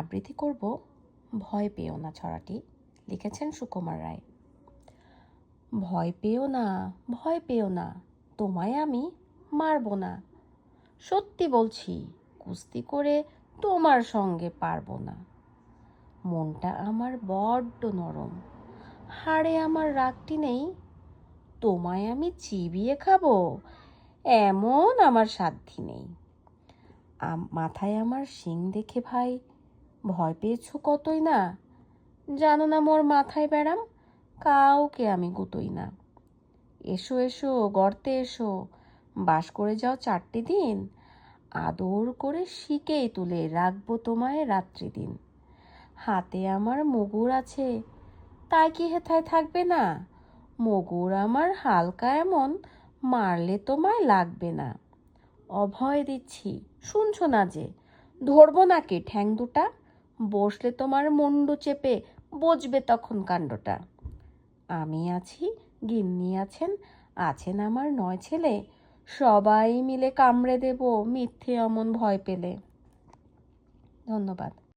আবৃত্তি করব, ভয় পেও না ছড়াটি লিখেছেন সুকুমার রায়। ভয় পেও না, ভয় পেও না, তোমায় আমি মারবো না। সত্যি বলছি, কুস্তি করে তোমার সঙ্গে পারব না। মনটা আমার বড্ড নরম, হাড়ে আমার রাগটি নেই, তোমায় আমি চিবিয়ে খাব, এমন আমার সাধ্যি নেই। মাথায় আমার শিং দেখে ভাই ভয় পেয়েছ কতই না? জানো না মোর মাথায় ব্যারাম, কাউকে আমি গুতোই না। এসো এসো, গর্তে এসো। বাস করে যাও চারটি দিন। আদর করে শিকেই তুলে রাখব তোমায় রাত্রি দিন। হাতে আমার মগুর আছে, তাই কি হেথায় থাকবে না? মগুর আমার হালকা এমন, মারলে তোমায় লাগবে না। অভয় দিচ্ছি, শুনছো না যে, ধরবো নাকি ঠ্যাং দুটা? বসলে তোমার মুন্ডু চেপে বজবে তখন কাণ্ডটা। আমি আছি, গিন্নি আছেন আছেন আমার নয় ছেলে। সবাই মিলে কামড়ে দেব, মিথ্যে অমন ভয় পেলে। ধন্যবাদ।